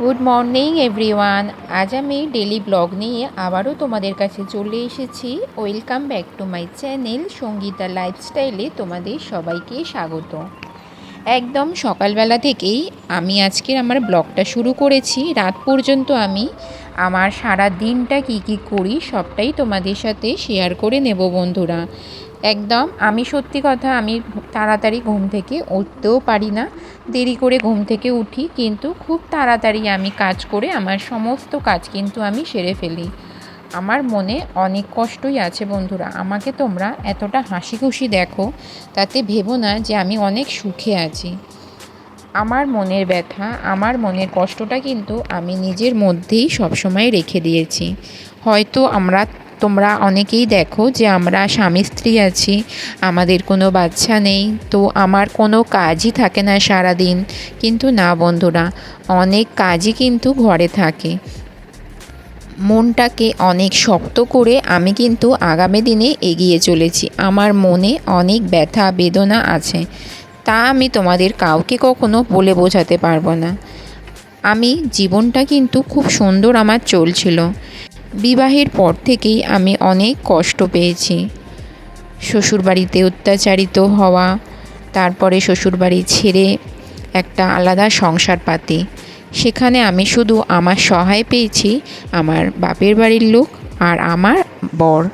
Good morning everyone আজ আমি daily blog নিয়ে আবারও তোমাদের কাছে চলে এসেছি। Welcome back to my channel Sangeeta লাইফস্টাইলে তোমাদের সবাইকে স্বাগত। একদম সকালবেলা থেকেই আমি আজকের আমার ব্লগটা শুরু করেছি। রাত পর্যন্ত আমি আমার সারা দিনটা কি কি করি সবটাই তোমাদের সাথে শেয়ার করে নেব বন্ধুরা। একদম, আমি সত্যি কথা আমি তাড়াতাড়ি ঘুম থেকে উঠতেও পারি না। দেরি করে ঘুম থেকে উঠি, কিন্তু খুব তাড়াতাড়ি আমি কাজ করে আমার সমস্ত কাজ কিন্তু আমি সেরে ফেলি। আমার মনে অনেক কষ্টই আছে বন্ধুরা, আমাকে তোমরা এতটা হাসি খুশি দেখো, তাতে ভেবো না যে আমি অনেক সুখে আছি। আমার মনের ব্যথা, আমার মনের কষ্টটা কিন্তু আমি নিজের মধ্যেই সবসময় রেখে দিয়েছি। হয়তো আমরা তোমরা অনেকেই দেখো যে আমরা স্বামী স্ত্রী আছি, আমাদের কোনো বাচ্চা নেই, তো আমার কোনো কাজই থাকে না সারা দিন কিন্তু না বন্ধুরা, অনেক কাজই কিন্তু ঘরে থাকে। মনটাকে অনেক শক্ত করে আমি কিন্তু আগামী দিনে এগিয়ে চলেছি। আমার মনে অনেক ব্যথা, বেদনা আছে। তা আমি তোমাদের কাউকে কখনো বলে বোঝাতে পারব না। আমি জীবনটা কিন্তু খুব সুন্দর আমার চলছিল। বিবাহের পর থেকেই আমি অনেক কষ্ট পেয়েছি। শ্বশুরবাড়িতে অত্যাচারিত হওয়া, তারপরে শ্বশুরবাড়ি ছেড়ে একটা আলাদা সংসার পাতি। সেখানে আমি শুধু আমার সহায় পেয়েছি আমার বাপের বাড়ির লোক আর আমার বর,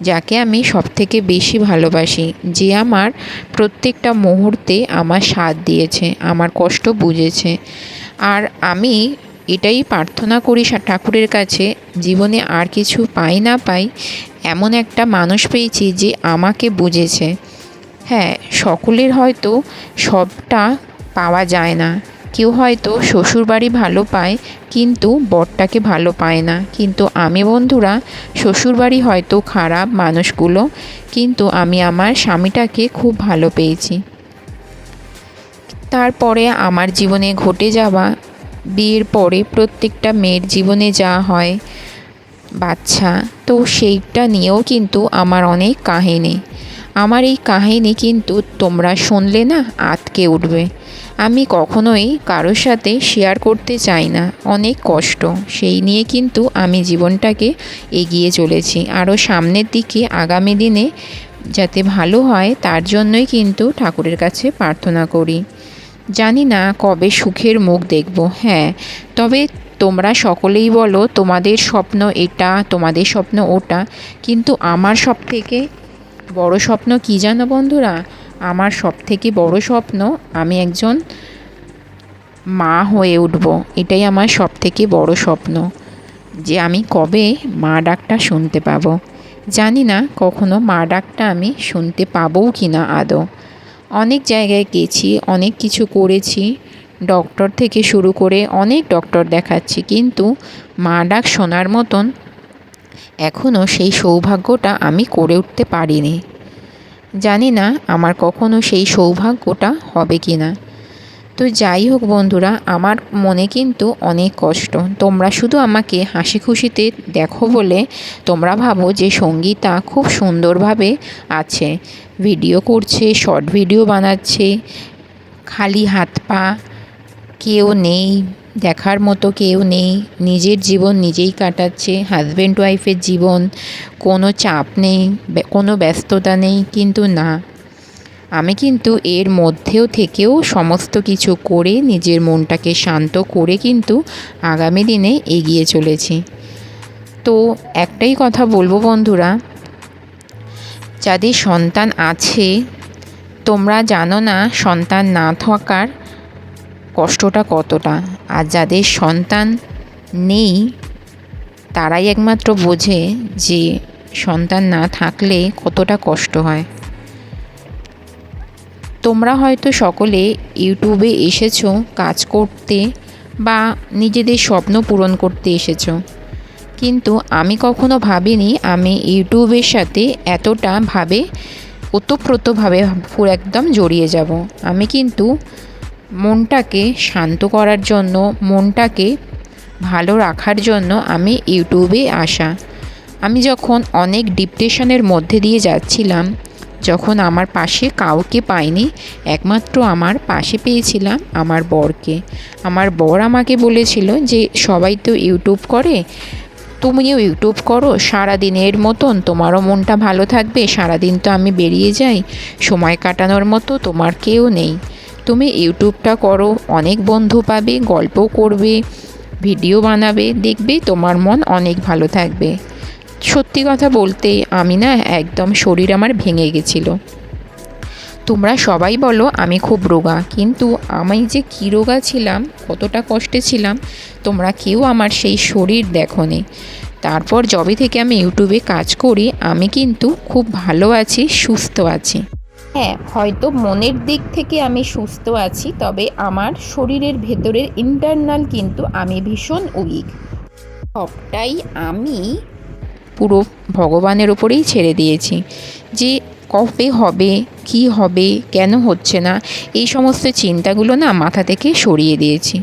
যাকে আমি সব থেকে বেশি ভালোবাসি। যে আমার প্রত্যেকটা মুহূর্তে আমার সাথ দিয়েছে, আমার কষ্ট বুঝেছে। আর আমি এটাই প্রার্থনা করি ঠাকুরের কাছে, জীবনে আর কিছু পাই না পাই, এমন একটা মানুষ পেয়েছি যে আমাকে বুঝেছে। হ্যাঁ সকলের হয়তো সবটা পাওয়া যায় না। কেউ হয়তো শ্বশুরবাড়ি ভালো পায়, কিন্তু বরটাকে ভালো পায় না। কিন্তু আমি বন্ধুরা, শ্বশুরবাড়ি হয়তো খারাপ মানুষগুলো, কিন্তু আমি আমার স্বামীটাকে খুব ভালো পেয়েছি। তারপরে আমার জীবনে ঘটে যাওয়া বিয়ের পরে প্রত্যেকটা মেয়ের জীবনে যা হয়, বাচ্চা, তো সেইটা নিয়েও কিন্তু আমার অনেক কাহিনী। আমার এই কাহিনী কিন্তু তোমরা শুনলে না, আতকে উঠবে। আমি কখনোই কারোর সাথে শেয়ার করতে চাই না, অনেক কষ্ট। সেই নিয়ে কিন্তু আমি জীবনটাকে এগিয়ে চলেছি। আরও সামনের দিকে, আগামী দিনে যাতে ভালো হয়, তার জন্যই কিন্তু ঠাকুরের কাছে প্রার্থনা করি। জানি না কবে সুখের মুখ দেখব হ্যাঁ। তবে তোমরা সকলেই বলো, তোমাদের স্বপ্ন এটা, তোমাদের স্বপ্ন ওটা, কিন্তু আমার সব থেকে বড় স্বপ্ন কী জানো বন্ধুরা? আমার সব থেকে বড় স্বপ্ন আমি একজন মা হয়ে উঠব, এটাই আমার সব থেকে বড় স্বপ্ন। যে আমি কবে মা ডাকটা শুনতে পাবো? জানি না কখনো মা ডাকটা আমি শুনতে পাবও কি না আদৌ। অনেক জায়গায় গেছি, অনেক কিছু করেছি। ডক্টর থেকে শুরু করে অনেক ডক্টর দেখাচ্ছি, কিন্তু মা ডাক শোনার মতন এখনও সেই সৌভাগ্যটা আমি করে উঠতে পারিনি। জানি না আমার কখনো সেই সৌভাগ্যটা হবে কি না তো যাই হোক বন্ধুরা, আমার মনে কিন্তু অনেক কষ্ট। তোমরা শুধু আমাকে হাসি খুশিতে দেখো বলে তোমরা ভাবো যে সঙ্গীতা খুব সুন্দরভাবে আছে। ভিডিও করছে শর্ট ভিডিও বানাচ্ছে, খালি হাত পা, কেউ নেই, দেখার মতো কেউ নেই, নিজের জীবন নিজেই কাটাচ্ছে হাজব্যান্ড ওয়াইফের জীবন, কোনো চাপ নেই কোনো ব্যস্ততা নেই, কিন্তু না। আমি কিন্তু এর মধ্যেও থেকেও সমস্ত কিছু করে, নিজের মনটাকে শান্ত করে কিন্তু আগামী দিনে এগিয়ে চলেছি। তো একটাই কথা বলব বন্ধুরা যাদের সন্তান আছে, তোমরা জানো না সন্তান না থাকার কষ্টটা কতটা। আর যাদের সন্তান নেই, তারাই একমাত্র বোঝে যে সন্তান না থাকলে কতটা কষ্ট হয়। তোমরা হয়তো সকলে ইউটিউবে এসেছ, কাজ করতে বা নিজেদের স্বপ্ন পূরণ করতে এসেছ। কিন্তু আমি কখনো ভাবিনি আমি ইউটিউবের সাথে এতটা ভাবে, ওতপ্রোতভাবে পুরো একদম জড়িয়ে যাব। আমি কিন্তু মনটাকে শান্ত করার জন্য, মনটাকে ভালো রাখার জন্য আমি ইউটিউবে আসা। আমি যখন অনেক ডিপ্রেশনের মধ্যে দিয়ে যাচ্ছিলাম, যখন আমার পাশে কাউকে পাইনি, একমাত্র আমার পাশে পেয়েছিলাম আমার বরকে। আমার বর আমাকে বলেছিল যে, সবাই তো ইউটিউব করে তুমিও ইউটিউব করো, সারাদিনের মতন তোমারও মনটা ভালো থাকবে, সারাদিন তো আমি বেরিয়ে যাই, সময় কাটানোর মতো তোমার কেউ নেই। তুমি ইউটিউবটা করো, অনেক বন্ধু পাবে গল্প করবে, ভিডিও বানাবে, দেখবে তোমার মন অনেক ভালো থাকবে। সত্যি কথা বলতে আমি না একদম শরীর আমার ভেঙে গেছিল। তোমরা সবাই বলো, আমি খুব রোগা। কিন্তু আমি যে কী রোগা ছিলাম, কতটা কষ্টে ছিলাম, তোমরা কেউ আমার সেই শরীর দেখোনি। তারপর যবে থেকে আমি ইউটিউবে কাজ করি, আমি কিন্তু খুব ভালো আছি, সুস্থ আছি। হ্যাঁ হয়তো মনের দিক থেকে আমি সুস্থ আছি, তবে আমার শরীরের ভেতরের ইন্টারনাল কিন্তু আমি ভীষণ উইক সবটাই আমি পুরো ভগবানের ওপরেই ছেড়ে দিয়েছি। যে কবে হবে, কি হবে, কেন হচ্ছে না, এই সমস্ত চিন্তাগুলো না মাথা থেকে সরিয়ে দিয়েছি।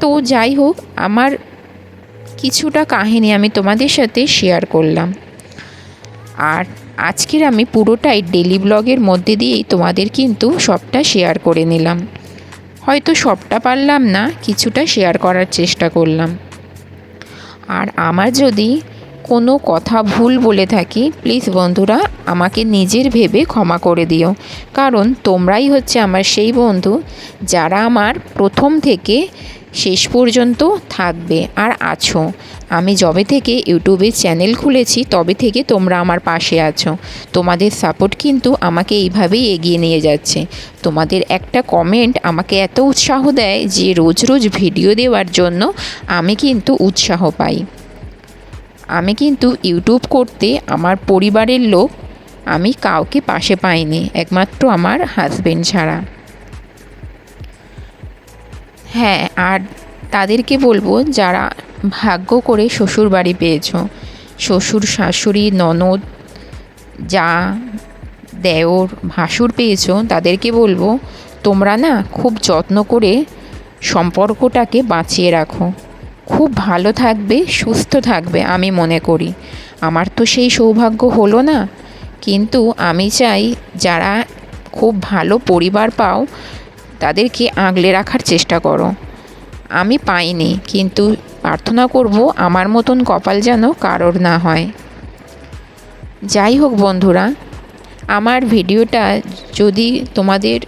তো যাই হোক, আমার কিছুটা কাহিনী আমি তোমাদের সাথে শেয়ার করলাম। আর আজকের আমি পুরোটাই ডেলি ব্লগের মধ্যে দিয়েই তোমাদের কিন্তু সবটা শেয়ার করে নিলাম। হয়তো সবটা পারলাম না, কিছুটা শেয়ার করার চেষ্টা করলাম। আর আমার যদি কোনো কথা ভুল বলে থাকি প্লিজ বন্ধুরা, আমাকে নিজের ভেবে ক্ষমা করে দিও। কারণ তোমরাই হচ্ছে আমার সেই বন্ধু যারা আমার প্রথম থেকে শেষ পর্যন্ত থাকবে আর আছো। আমি যবে থেকে ইউটিউবে চ্যানেল খুলেছি, তবে থেকে তোমরা আমার পাশে আছো। তোমাদের সাপোর্ট কিন্তু আমাকে এইভাবেই এগিয়ে নিয়ে যাচ্ছে। তোমাদের একটা কমেন্ট আমাকে এত উৎসাহ দেয় যে রোজ রোজ ভিডিও দেওয়ার জন্য আমি কিন্তু উৎসাহ পাই। আমি কিন্তু ইউটিউব করতে আমার পরিবারের লোক আমি কাউকে পাশে পাইনি, একমাত্র আমার হাজবেন্ড ছাড়া। হ্যাঁ আর তাদেরকে বলব যারা ভাগ্য করে শ্বশুর বাড়ি পেয়েছ, শ্বশুর, শাশুড়ি, ননদ, যা দেওর, ভাসুর পেয়েছ, তাদেরকে বলব তোমরা না খুব যত্ন করে সম্পর্কটাকে বাঁচিয়ে রাখো। খুব ভালো থাকবে, সুস্থ থাকবে, আমি মনে করি। আমার তো সেই সৌভাগ্য হলো না। কিন্তু আমি চাই যারা খুব ভালো পরিবার পাও, তাদেরকে আগলে রাখার চেষ্টা করো। আমি পাইনি, কিন্তু প্রার্থনা করব আমার মতন কপাল যেন কারোর না হয়। যাই হোক বন্ধুরা, আমার ভিডিওটা যদি তোমাদের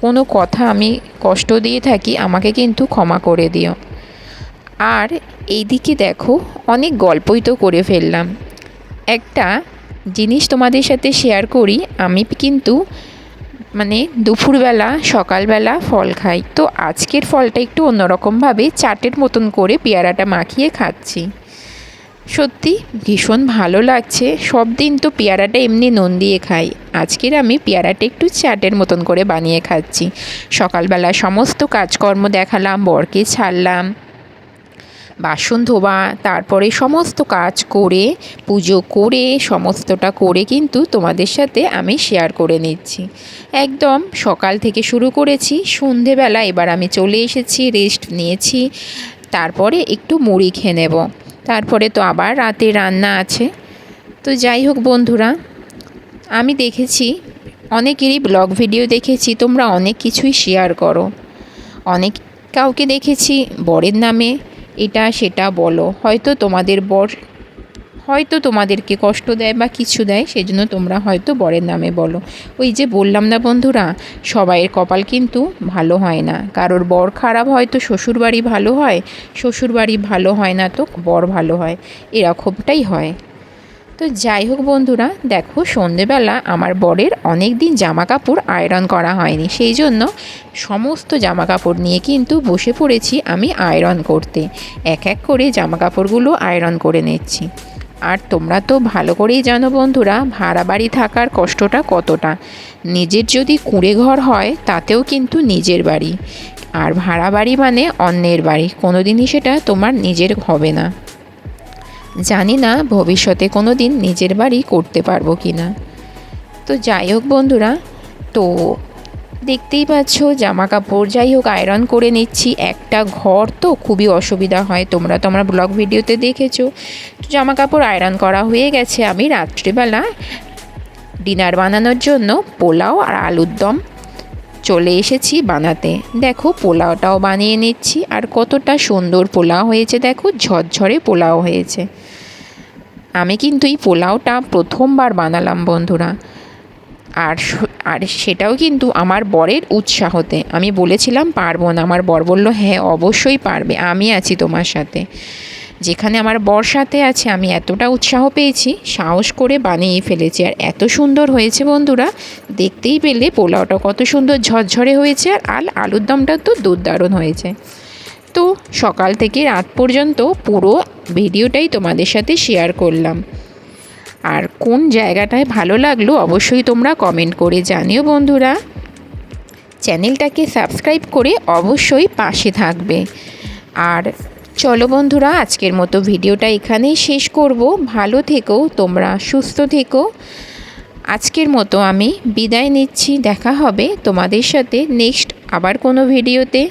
কোনো কথা আমি কষ্ট দিয়ে থাকি, আমাকে কিন্তু ক্ষমা করে দিও। আর এইদিকে দেখো, অনেক গল্পই তো করে ফেললাম। একটা জিনিস তোমাদের সাথে শেয়ার করি, আমি কিন্তু মানে দুপুরবেলা, সকালবেলা ফল খাই। তো আজকের ফলটা একটু অন্যরকমভাবে চাটের মতন করে পেয়ারাটা মাখিয়ে খাচ্ছি। সত্যি ভীষণ ভালো লাগছে, সব দিন তো পেয়ারাটা এমনি নুন দিয়ে খাই। আজকের আমি পেয়ারাটা একটু চাটের মতন করে বানিয়ে খাচ্ছি। সকালবেলা সমস্ত কাজকর্ম দেখালাম, বরকে ছাড়লাম বাসন ধোয়া তারপরে সমস্ত কাজ করে, পুজো করে, সমস্তটা করে কিন্তু তোমাদের সাথে আমি শেয়ার করে নিচ্ছি। একদম সকাল থেকে শুরু করেছি, সন্ধেবেলা এবার আমি চলে এসেছি রেস্ট নিয়েছি, তারপরে একটু মুড়ি খেয়ে নেব। তারপরে তো আবার রাতে রান্না আছে। তো যাই হোক বন্ধুরা, আমি দেখেছি, অনেকেরই ব্লগ ভিডিও দেখেছি, তোমরা অনেক কিছুই শেয়ার করো। অনেক কাউকে দেখেছি, বরের নামে এটা সেটা বলো। হয়তো তোমাদের বর হয়তো তোমাদেরকে কষ্ট দেয় বা কিছু দেয়, সেজন্য তোমরা হয়তো বরের নামে বলো। ওই যে বললাম না বন্ধুরা, সবাইয়ের কপাল কিন্তু ভালো হয় না। কারোর বর খারাপ হয় তো শ্বশুরবাড়ি ভালো হয়, শ্বশুরবাড়ি ভালো হয় না তো বর ভালো হয়। এরকমটাই হয়। তো যাই হোক বন্ধুরা, দেখো সন্ধেবেলা আমার বরের অনেক দিন জামা কাপড় আয়রন করা হয়নি। সেই জন্য সমস্ত জামা কাপড় নিয়ে কিন্তু বসে পড়েছি আমি আয়রন করতে। এক এক করে জামা কাপড়গুলো আয়রন করে নিচ্ছি। আর তোমরা তো ভালো করেই জানো বন্ধুরা, ভাড়া বাড়ি থাকার কষ্টটা কতটা। নিজের যদি কুঁড়ে ঘর হয়, তাতেও কিন্তু নিজের বাড়ি। আর ভাড়া বাড়ি মানে অন্যের বাড়ি কোনো দিনই সেটা তোমার নিজের হবে না। জানি না ভবিষ্যতে কোনো দিন নিজের বাড়ি করতে পারব কি না তো যাই হোক বন্ধুরা, তো দেখতেই পাচ্ছ জামা কাপড় যাই হোক আয়রন করে নিচ্ছি। একটা ঘর তো খুবই অসুবিধা হয়, তোমরা তো আমার ব্লগ ভিডিওতে দেখেছ। জামা কাপড় আয়রন করা হয়ে গেছে আমি রাত্রিবেলা ডিনার বানানোর জন্য পোলাও আর আলুর দম। চলে এসেছি বানাতে। দেখো পোলাওটাও বানিয়ে নিচ্ছি, আর কতটা সুন্দর পোলাও হয়েছে, দেখো ঝরঝরে পোলাও হয়েছে। আমি কিন্তু এই পোলাওটা প্রথমবার বানালাম, বন্ধুরা। আর আর সেটাও কিন্তু আমার বরের উৎসাহতে। আমি বলেছিলাম, পারব না। আমার বর বলল হ্যাঁ অবশ্যই পারবে। আমি আছি তোমার সাথে। যেখানে আমার বর সাথে আছে, আমি এতটা উৎসাহ পেয়েছি, সাহস করে বানিয়ে ফেলেছি। আর এত সুন্দর হয়েছে, বন্ধুরা, দেখতেই পেলে পোলাওটা কত সুন্দর ঝরঝরে হয়েছে আর আল, আলুর দমটা তো দুর্দারুণ হয়েছে। তো সকাল থেকে রাত পর্যন্ত পুরো ভিডিওটাই তোমাদের সাথে শেয়ার করলাম। আর কোন জায়গাটায় ভালো লাগল অবশ্যই তোমরা কমেন্ট করে জানিও বন্ধুরা। চ্যানেলটাকে সাবস্ক্রাইব করে অবশ্যই পাশে থাকবে। আর চলো বন্ধুরা, আজকের মতো ভিডিওটা এখানেই শেষ করব। ভালো থেকো, তোমরা সুস্থ থেকো। আজকের মতো আমি বিদায় নিচ্ছি। দেখা হবে তোমাদের সাথে নেক্সট আবার কোনো ভিডিওতে।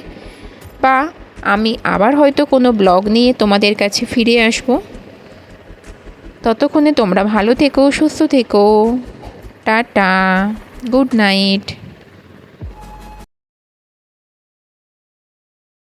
বা আমি আবার হয়তো কোনো ব্লগ নিয়ে তোমাদের কাছে ফিরে আসব। ততক্ষণে তোমরা ভালো থেকো, সুস্থ থেকো। Tata, good night.